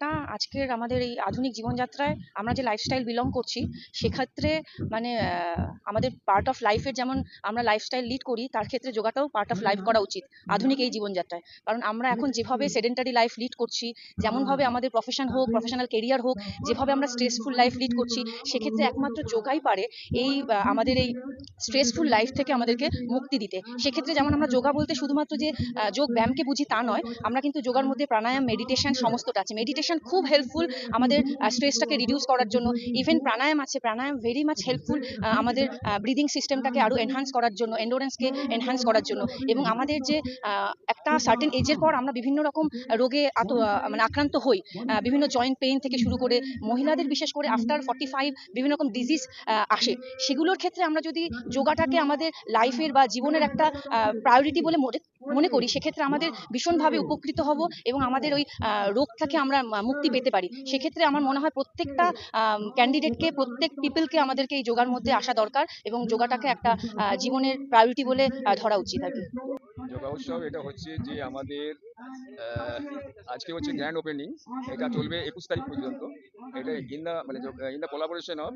তা আজকের আমাদের এই আধুনিক জীবনযাত্রায় আমরা যে লাইফস্টাইল বিলং করছি সেক্ষেত্রে মানে আমাদের পার্ট অফ লাইফের যেমন আমরা লাইফস্টাইল লিড করি তার ক্ষেত্রে যোগাটাও পার্ট অফ লাইফ করা উচিত আধুনিক এই জীবনযাত্রায়। কারণ আমরা এখন যেভাবে সেডেন্টারি লাইফ লিড করছি যেমনভাবে আমাদের প্রফেশন হোক প্রফেশনাল কেরিয়ার হোক যেভাবে আমরা স্ট্রেসফুল লাইফ লিড করছি সেক্ষেত্রে একমাত্র যোগাই পারে এই আমাদের এই স্ট্রেসফুল লাইফ থেকে আমাদেরকে মুক্তি দিতে। সেক্ষেত্রে যেমন আমরা যোগা বলতে শুধুমাত্র যে আহ, যোগ ব্যায়ামকে বুঝি তা নয় আমরা কিন্তু যোগার মধ্যে প্রাণায়াম মেডিটেশন সমস্তটা আছে। মেডিটেশন খুব হেল্পফুল আমাদের স্ট্রেসটাকে রিডিউস করার জন্য। ইভেন প্রাণায়াম আছে, প্রাণায়াম ভেরি মাচ হেল্পফুল আমাদের ব্রিদিং সিস্টেমটাকে আরও এনহান্স করার জন্য এন্ডোরেন্সকে এনহান্স করার জন্য। এবং আমাদের যে একটা সার্টেন এজের পর আমরা বিভিন্ন রকম রোগে মানে আক্রান্ত হই বিভিন্ন জয়েন্ট পেইন থেকে শুরু করে, মহিলাদের বিশেষ করে আফটার ফর্টি ফাইভ বিভিন্ন রকম ডিজিজ আসে। সেগুলোর ক্ষেত্রে আমরা যদি যোগাটাকে আমাদের লাইফের বা জীবনের একটা প্রায়োরিটি বলে মনে করি, সেক্ষেত্রে আমাদের ভীষণভাবে উপকৃত হব এবং আমাদের ওই রোগ থেকে আমরা মুক্তি পেতে পারি। সেক্ষেত্রে আমার মনে হয় প্রত্যেকটা ক্যান্ডিডেটকে প্রত্যেক পিপলকে আমাদেরকে এই যোগার মধ্যে আসা দরকার এবং যোগাটাকে একটা আহ, জীবনের প্রায়োরিটি বলে ধরা উচিত আর কি। যোগা উৎসব এটা হচ্ছে যে আমাদের আহ, আজকে হচ্ছে গ্র্যান্ড ওপেনিং এটা চলবে একুশ তারিখ পর্যন্ত। এটা ইন দ্য মানে in the collaboration of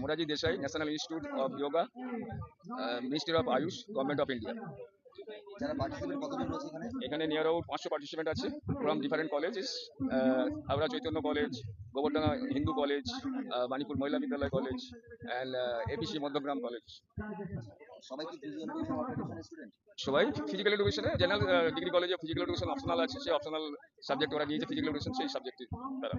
Morarji Desai national institute of yoga ministry of AYUSH government of India যারা এখানে? নিয়ার আউট পাঁচশো পার্টিসিপেন্ট আছে from different colleges Howrah Chaitanya college Gobardanga Hindu college Manipur Mahila Vidyalaya college and ABC Madhyamgram college সবাই কি physical education student সবাই physical এডুকেশনে general degree কলেজে physical education optional আছে সেই অপশনাল সাবজেক্ট ওরা নিয়েছে ফিজিক্যাল এডুকেশন সেই সাবজেক্টে তারা।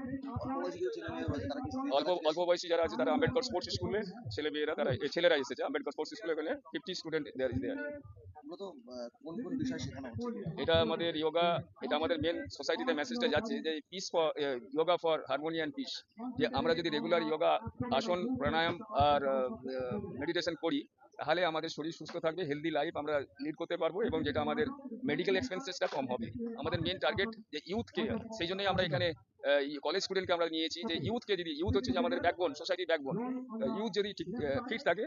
অল্প অল্প বয়সী যারা আছে তারা আম্বেদকর স্পোর্টস স্কুলে ছেলে মেয়েরা তারা ছেলেরা এসেছে আম্বেদকর স্পোর্টস স্কুলে এখানে fifty student there is there মূলত আহ, কোন কোন বিষয় শেখানো হচ্ছে? এটা আমাদের যোগা এটা আমাদের মেন সোসাইটিতে মেসেজটা যাচ্ছে যে peace for yoga for harmony and peace যে আমরা যদি রেগুলার যোগা আসন প্রাণায়াম আর মেডিটেশন করি তাহলে আমাদের শরীর সুস্থ থাকবে হেলদি লাইফ আমরা লিড করতে পারব এবং যেটা আমাদের মেডিকেল এক্সপেন্সেসটা কম হবে। আমাদের মেন টার্গেট যে ইউথকে সেই জন্যই আমরা এখানে কলেজ স্টুডেন্টকে আমরা নিয়েছি যে ইউথকে যদি ইউথ হচ্ছে যে আমাদের ব্যাকবোন সোসাইটির ব্যাকবোন ইউথ যদি ঠিক ফিট থাকে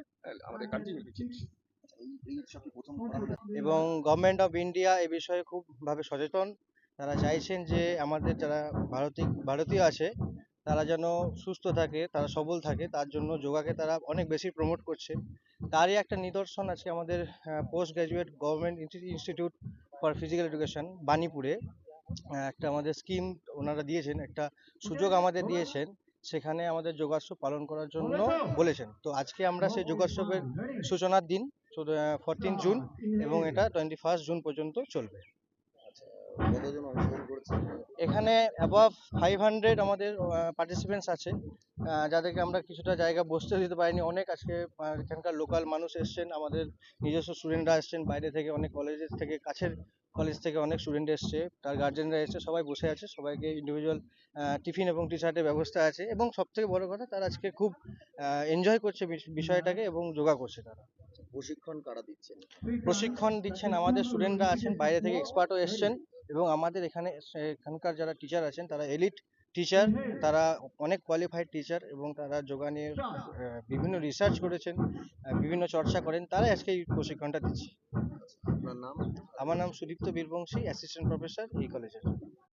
আমাদের কান্ট্রি হলো এবং গভর্নমেন্ট অফ ইন্ডিয়া এ বিষয়ে খুবভাবে সচেতন। তারা চাইছেন যে আমাদের যারা ভারতীয় ভারতীয় আছে তারা যেন সুস্থ থাকে, তারা সবল থাকে, তার জন্য যোগাকে তারা অনেক বেশি প্রমোট করছে। তারই একটা নিদর্শন আছে আমাদের post graduate government institute for physical education বানিপুরে একটা আমাদের স্কিম ওনারা দিয়েছেন, একটা সুযোগ আমাদের দিয়েছেন, সেখানে আমাদের যোগাসন পালন করার জন্য বলেছেন। তো আজকে আমরা সেই যোগাসনের সূচনার দিন ফোরটিন জুন, এবং এটা টোয়েন্টি ফার্স্ট জুন পর্যন্ত চলবে। কতজন অংশগ্রহণ করেছে এখানে অ্যাবাভ ফাইভ হান্ড্রেড আমাদের পার্টিসিপেন্টস আছে। যাদেরকে আমরা কিছুটা জায়গা বসতে দিতে পারিনি। অনেক আজকে এখানকার লোকাল মানুষ এসছেন। আমাদের নিজস্ব স্টুডেন্টরা এসছেন। বাইরে থেকে অনেক কলেজের থেকে কাছের কলেজ থেকে অনেক স্টুডেন্ট এসছে। তার গার্জেনরা এসছে। সবাই বসে আছে। সবাইকে ইন্ডিভিজুয়াল টিফিন এবং টি শার্টের ব্যবস্থা আছে। এবং সব থেকে বড় কথা তারা আজকে খুব এনজয় করছে বিষয়টাকে এবং যোগা করছে তারা। প্রশিক্ষণ কারা দিচ্ছেন? প্রশিক্ষণ দিচ্ছেন আমাদের স্টুডেন্টরা আছেন। বাইরে থেকে এক্সপার্টও এসছেন। এবং আমাদের এখানে এখানকার যারা টিচার আছেন তারা এলিট টিচার তারা অনেক কোয়ালিফাইড টিচার এবং তারা যোগা নিয়ে বিভিন্ন রিসার্চ করেছেন বিভিন্ন চর্চা করেন তারাই আজকে এই প্রশিক্ষণটা দিচ্ছে। আপনার নাম? আমার নাম সুদীপ্ত বীরবংশী অ্যাসিস্ট্যান্ট প্রফেসর এই কলেজের